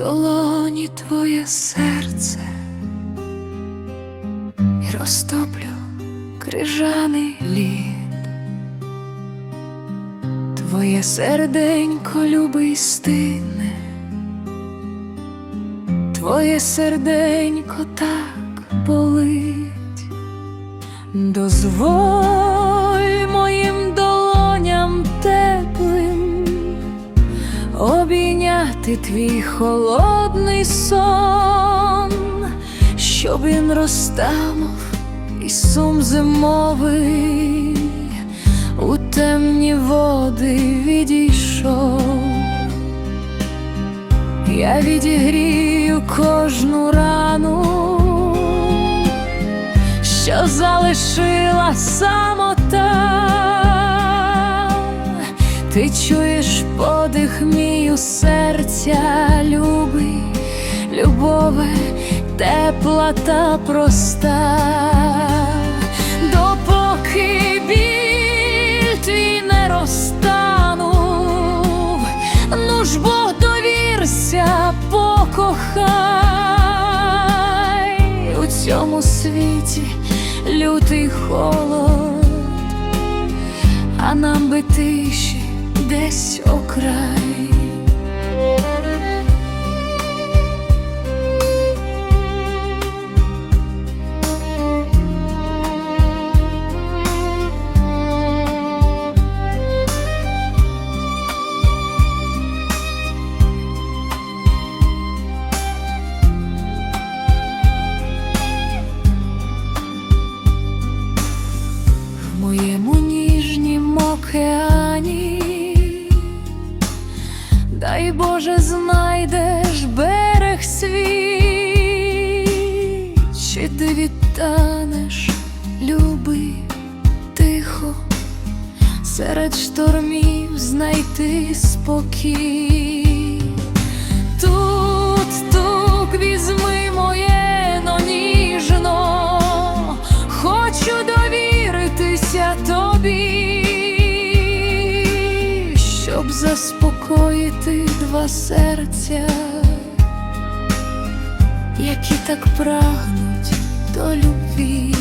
долоні твоє серце і розтоплю крижаний лід. Твоє серденько любий стине, твоє серденько так болить. Дозволь обійняти твій холодний сон, щоб він розтанув і сум зимовий у темні води відійшов. Я відігрію кожну рану, що залишила самота. Ти чуєш подих мій у серця, любий, любове, тепла та проста, допоки біль твій не розтанув, ну ж бо довірся, покохай. У цьому світі лютий холод а нам би тиші десь окрай. В Боже, знайдеш берег свій, чи ти відтанеш, любий, тихо, серед штормів знайти спокій. Тут, тут візьми моє но ніжно, хочу довіритися тобі, заспокоїти два серця, які так прагнуть до любові.